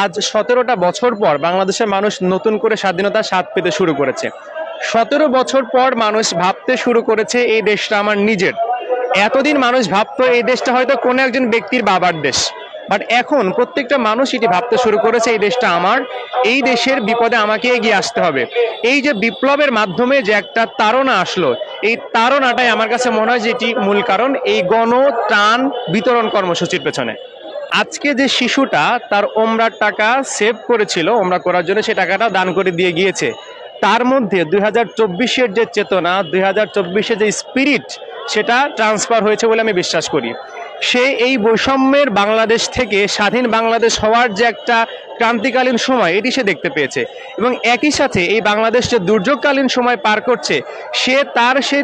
আজ সতেরোটা বছর পর বাংলাদেশের মানুষ নতুন করে স্বাধীনতার স্বাদ পেতে শুরু করেছে। সতেরো বছর পর মানুষ ভাবতে শুরু করেছে এই দেশটা আমার নিজের। এতদিন মানুষ ভাবতো এই দেশটা হয়তো কোনো একজন ব্যক্তির বাবার দেশ। বাট এখন প্রত্যেকটা মানুষ এটি ভাবতে শুরু করেছে, এই দেশটা আমার, এই দেশের বিপদে আমাকে এগিয়ে আসতে হবে। এই যে বিপ্লবের মাধ্যমে যে একটা তাড়না আসলো, এই তাড়নাটাই আমার কাছে মনে হয় যেটি মূল কারণ, এই গণ ত্রাণ বিতরণ কর্মসূচির পেছনে। আজকে যে শিশুটা তার ওমরার টাকা সেভ করেছিল, ওমরা করার জন্য সে টাকাটা দান করে দিয়ে গিয়েছে। তার মধ্যে দুই হাজার চব্বিশের যে চেতনা, দুই হাজার চব্বিশের যে স্পিরিট সেটা ট্রান্সফার হয়েছে বলে আমি বিশ্বাস করি। সে এই বৈষম্যের বাংলাদেশ থেকে, স্বাধীন বাংলাদেশ হওয়ার যে একটা ক্রান্তিকালীন সময়, এটি সে দেখতে পেয়েছে। এবং একই সাথে এই বাংলাদেশ যে দুর্যোগকালীন সময় পার করছে, সে তার সে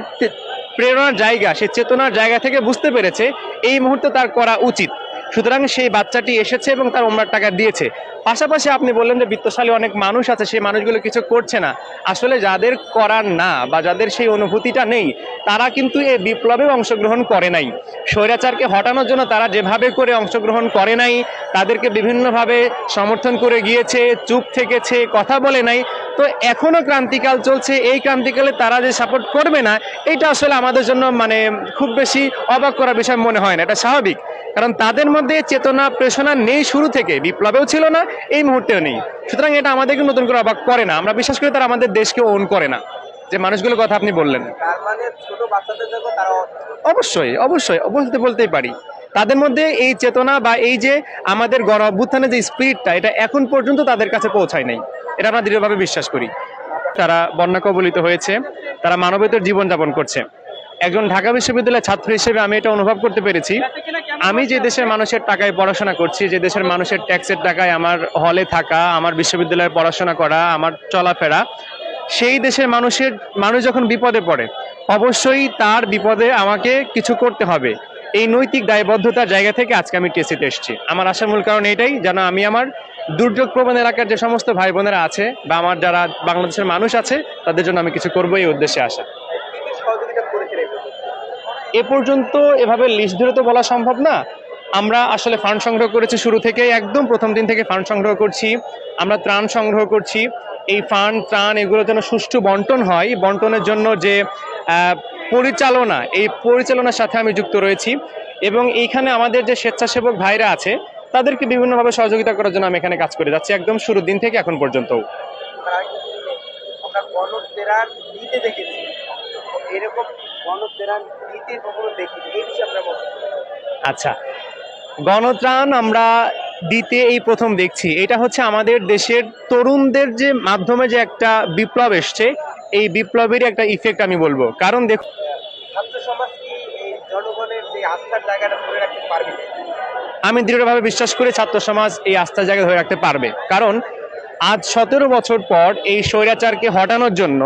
প্রেরণার জায়গা, সে চেতনার জায়গা থেকে বুঝতে পেরেছে, এই মুহূর্তে তার করা উচিত। সুতরাং সেই বাচ্চাটি এসেছে এবং তার ওমরার টাকা দিয়েছে। পাশাপাশি আপনি বললেন যে বিত্তশালী অনেক মানুষ আছে, সেই মানুষগুলো কিছু করছে না। আসলে যাদের করার না বা যাদের সেই অনুভূতিটা নেই, তারা কিন্তু এই বিপ্লবে অংশগ্রহণ করে নাই। স্বৈরাচারকে হটানোর জন্য তারা যেভাবে করে অংশগ্রহণ করে নাই, তাদেরকে বিভিন্নভাবে সমর্থন করে গিয়েছে, চুপ থেকেছে, কথা বলে নাই। তো এখনও ক্রান্তিকাল চলছে, এই ক্রান্তিকালে তারা যে সাপোর্ট করবে না, এটা আসলে আমাদের জন্য মানে খুব বেশি অবাক করার বিষয় মনে হয় না, এটা স্বাভাবিক। কারণ তাদের মধ্যে চেতনা প্রেষণা নেই শুরু থেকে, বিপ্লবেও ছিল না, এই মুহূর্তেও নেই। সুতরাং এটা আমাদেরকে নতুন করে অবাক করে না। আমরা বিশ্বাস করি তারা আমাদের দেশকে ওন করে না। যে মানুষগুলোর কথা আপনি বললেন। অবশ্যই অবশ্যই, বলতে, বলতেই পারি। তাদের মধ্যে এই চেতনা বা এই যে আমাদের গণ অভ্যুত্থানের যে স্পিরিটটা এটা এখন পর্যন্ত তাদের কাছে পৌঁছায় নাই। এটা আমরা দৃঢ়ভাবে বিশ্বাস করি। তারা বন্যা কবলিত হয়েছে, তারা মানবেতর জীবনযাপন করছে। একজন ঢাকা বিশ্ববিদ্যালয়ের ছাত্র হিসেবে আমি এটা অনুভব করতে পেরেছি। আমি যে দেশের মানুষের টাকায় পড়াশোনা করছি, যে দেশের মানুষের ট্যাক্সের টাকায় আমার হলে থাকা, আমার বিশ্ববিদ্যালয়ে পড়াশোনা করা, আমার চলাফেরা, সেই দেশের মানুষের, মানুষ যখন বিপদে পড়ে, অবশ্যই তার বিপদে আমাকে কিছু করতে হবে। এই নৈতিক দায়বদ্ধতার জায়গা থেকে আজকে আমি টেসিতে এসেছি। আমার আসার মূল কারণ এটাই, যেন আমি আমার দুর্যোগ প্রবণ এলাকার যে সমস্ত ভাই বোনেরা আছে, বা আমার যারা বাংলাদেশের মানুষ আছে, তাদের জন্য আমি কিছু করব এই উদ্দেশ্যে আসা কি কি সহযোগিতা করেছেন এই পর্যন্ত? এ পর্যন্ত এভাবে লিস্ট ধরে তো বলা সম্ভব না। আমরা আসলে ফান্ড সংগ্রহ করেছি শুরু থেকে একদম প্রথম দিন থেকে ফান্ড সংগ্রহ করছি। আমরা ত্রাণ সংগ্রহ করছি। এই ফান্ড ত্রাণ এগুলো যেন সুষ্ঠু বন্টন হয়, বন্টনের জন্য যে পরিচালনা, এই পরিচালনার সাথে আমি যুক্ত রয়েছি। এবং এইখানে আমাদের যে স্বেচ্ছাসেবক ভাইরা আছে, তাদেরকে বিভিন্নভাবে সহযোগিতা করার জন্য আমি এখানে কাজ করে যাচ্ছি, একদম শুরুর দিন থেকে এখন পর্যন্ত। এরকম গণতেরান দিতে কখনো দেখিনি। এই বিষয়ে আমরা আচ্ছা গণত্রাণ আমরা দিতে এই প্রথম দেখছি। এটা হচ্ছে আমাদের দেশের তরুণদের যে মাধ্যমে যে একটা বিপ্লব এসছে এই বিপ্লবের একটা ইফেক্ট আমি বলব। কারণ দেখ ছাত্র সমাজ কি জনগণের যে আস্থার জায়গাটা ধরে রাখতে পারবে? আমি দৃঢ়ভাবে বিশ্বাস করি ছাত্র সমাজ এই আস্থার জায়গায় ধরে রাখতে পারবে। কারণ আজ সতেরো বছর পর এই স্বৈরাচারকে হটানোর জন্য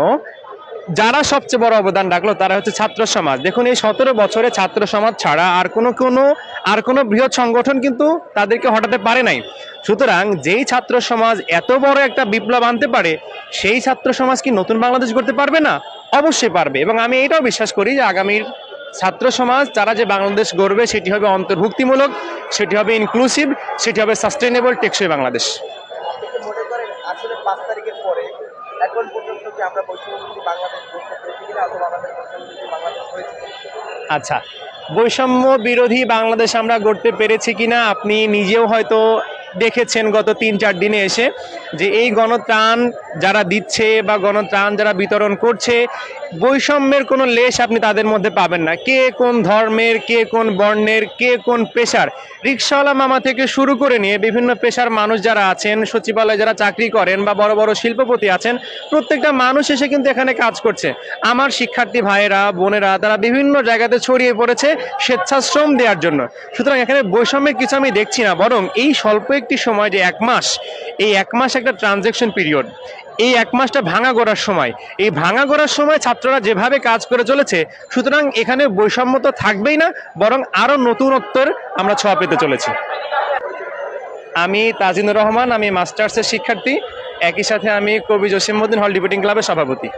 যারা সবচেয়ে বড় অবদান রাখল তারা হচ্ছে ছাত্র সমাজ। দেখুন, এই সতেরো বছরে ছাত্র সমাজ ছাড়া আর কোনো কোনো, আর কোনো বৃহৎ সংগঠন কিন্তু তাদেরকে হটাতে পারে নাই। সুতরাং যেই ছাত্র সমাজ এত বড় একটা বিপ্লব আনতে পারে, সেই ছাত্র সমাজ কি নতুন বাংলাদেশ করতে পারবে না? অবশ্যই পারবে। এবং আমি এটাও বিশ্বাস করি যে আগামীর ছাত্র সমাজ, তারা যে বাংলাদেশ গড়বে, সেটি হবে অন্তর্ভুক্তিমূলক, সেটি হবে ইনক্লুসিভ সেটি হবে সাস্টেনেবল টেকসই বাংলাদেশ। এখন পর্যন্ত কি আমরা বাংলাদেশ আচ্ছা বৈষম্য বিরোধী বাংলাদেশ আমরা গড়তে পেরেছি কিনা আপনি নিজেও হয়তো দেখেছেন গত তিন চার দিনে এসে যে এই গণত্রাণ যারা দিচ্ছে বা গণত্রাণ যারা বিতরণ করছে বৈষম্যের কোনো লেশ আপনি তাদের মধ্যে পাবেন না। কে কোন ধর্মের, কে কোন বর্ণের, কে কোন পেশার? রিক্সাওয়ালা মামা থেকে শুরু করে নিয়ে বিভিন্ন পেশার মানুষ যারা আছেন, সচিবালয়ে যারা চাকরি করেন বা বড় বড় শিল্পপতি আছেন, প্রত্যেকটা মানুষ এসে কিন্তু এখানে কাজ করছে। আমার শিক্ষার্থী ভাইয়েরা, বোনেরা, তারা বিভিন্ন জায়গাতে ছড়িয়ে পড়েছে স্বেচ্ছাশ্রম দেওয়ার জন্য। সুতরাং এখানে বৈষম্যের কিছু আমি দেখছি না, বরং এই স্বল্প একটি সময় যে এক মাস, এই এক মাস একটা ট্রানজেকশন পিরিয়ড এই এক মাসটা ভাঙা গড়ার সময়। এই ভাঙা গড়ার সময় ছাত্ররা যেভাবে কাজ করে চলেছে, সুতরাং এখানে বৈষম্য তো থাকবেই না, বরং আরও নতুনত্বর আমরা ছোঁয়া পেতে চলেছি। আমি তাজিনুর রহমান, আমি মাস্টার্সের শিক্ষার্থী। একই সাথে আমি কবি জসিমুদ্দিন হল ডিবেটিং ক্লাবের সভাপতি।